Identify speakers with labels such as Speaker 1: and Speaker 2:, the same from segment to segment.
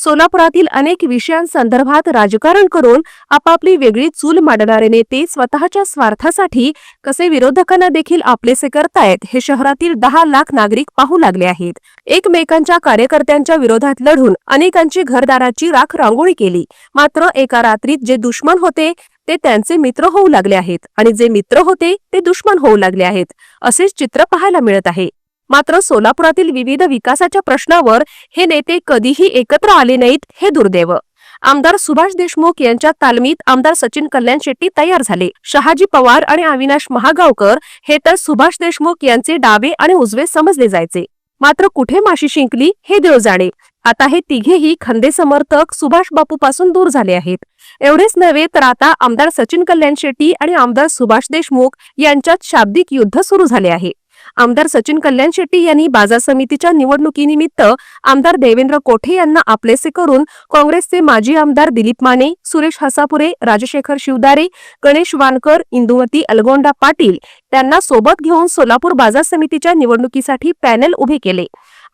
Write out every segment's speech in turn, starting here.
Speaker 1: सोलापुरातील अनेक विषयांसंदर्भात राजकारण करून आपापली वेगळी चूल मांडणारे नेते स्वतःच्या स्वार्थासाठी कसे विरोधकांना देखील आपलेसे करतायत हे शहरातील दहा लाख नागरिक पाहू लागले आहेत. एकमेकांच्या कार्यकर्त्यांच्या विरोधात लढून अनेकांची घरदाराची राख रांगोळी केली. मात्र एका रात्रीत जे दुश्मन होते ते त्यांचे मित्र होऊ लागले आहेत आणि जे मित्र होते ते दुश्मन होऊ लागले आहेत. असेच चित्र पाहायला मिळत आहे. मात्र सोलापुरातील विविध विकासाच्या प्रश्नावर हे नेते कधीही एकत्र आले नाहीत हे दुर्दैव. आमदार सुभाष देशमुख यांच्या तालमीत आमदार सचिन कल्याण शेट्टी तयार झाले. शहाजी पवार आणि अविनाश महागावकर हे तर सुभाष देशमुख यांचे डावे आणि उजवे समजले जायचे. मात्र कुठे माशी शिंकली हे देव जाणे. आता हे तिघेही खंदे समर्थक सुभाष बापू पासून दूर झाले आहेत. एवढेच नव्हे तर आता आमदार सचिन कल्याण शेट्टी आणि आमदार सुभाष देशमुख यांच्यात शाब्दिक युद्ध सुरू झाले आहे. आमदार सचिन कल्याण शेट्टी यांनी बाजार समितीच्या निवडणुकीनिमित्त आमदार देवेंद्र कोठे यांना आपलेसे करून काँग्रेसचे माजी आमदार दिलीप माने सुरेश हसापुरे राजशेखर शिवदारे गणेश वानकर इंदुमती अलगोंडा पाटील त्यांना सोबत घेऊन सोलापूर बाजार समितीच्या निवडणुकीसाठी पॅनेल उभे केले.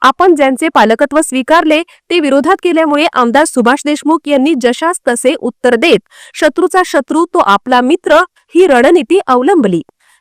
Speaker 1: आपण ज्यांचे पालकत्व स्वीकारले ते विरोधात केल्यामुळे आमदार सुभाष देशमुख यांनी जशास तसे उत्तर देत शत्रूचा शत्रू तो आपला मित्र ही रणनीती अवलंबली.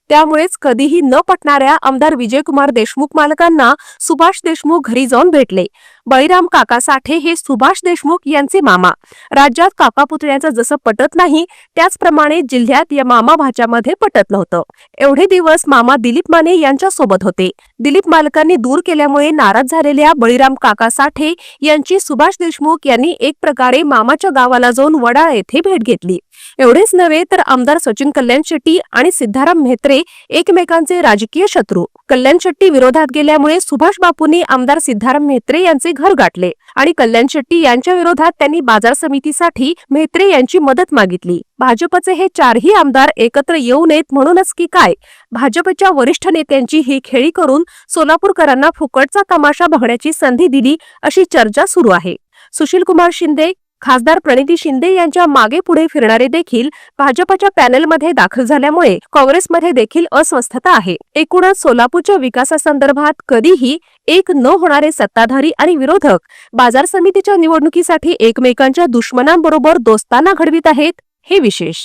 Speaker 1: त्यामुळेच कधीही न पटणाऱ्या आमदार विजयकुमार देशमुख मालकांना सुभाष देशमुख घरी जाऊन भेटले. बळीराम काका साठे हे सुभाष देशमुख यांचे मामा. राज्यात काका पुतळ्याचं जसं पटत नाही त्याचप्रमाणे जिल्ह्यात या मामा भाच्यामध्ये पटत नव्हतं. एवढे दिवस मामा दिलीप माने यांच्या सोबत होते. दिलीप मालकांनी दूर केल्यामुळे नाराज झालेल्या बळीराम काका साठे यांची सुभाष देशमुख यांनी एक प्रकारे मामाच्या गावाला जाऊन वडाळ येथे भेट घेतली. एवढेच नव्हे तर आमदार सचिन कल्याण शेट्टी आणि सिद्धाराम म्हेत्रे एकमेकांचे राजकीय शत्रू. कल्याण शेट्टी विरोधात गेल्यामुळे सुभाष बापूंनी आमदार सिद्धाराम म्हेत्रे यांचे घर गाठले आणि कल्याण शेट्टी यांच्या विरोधात त्यांनी बाजार समितीसाठी म्हेत्रे यांची मदत मागितली. भाजपचे हे चारही आमदार एकत्र येऊ नयेत म्हणूनच की काय? भाजपच्या वरिष्ठ नेत्यांची ही खेळी करून सोलापूरकरांना फुकटचा तमाशा बघण्याची संधी दिली अशी चर्चा सुरू आहे. सुशील कुमार शिंदे खासदार प्रणिती शिंदे यांच्या मागे पुढे फिरणारे देखील भाजपच्या पॅनेलमध्ये दाखल झाल्यामुळे काँग्रेसमध्ये देखील अस्वस्थता आहे. एकूणच सोलापूरच्या विकासासंदर्भात कधीही एक न होणारे सत्ताधारी आणि विरोधक बाजार समितीच्या निवडणुकीसाठी एकमेकांच्या दुश्मनांबरोबर दोस्ताना घडवित आहेत हे विशेष.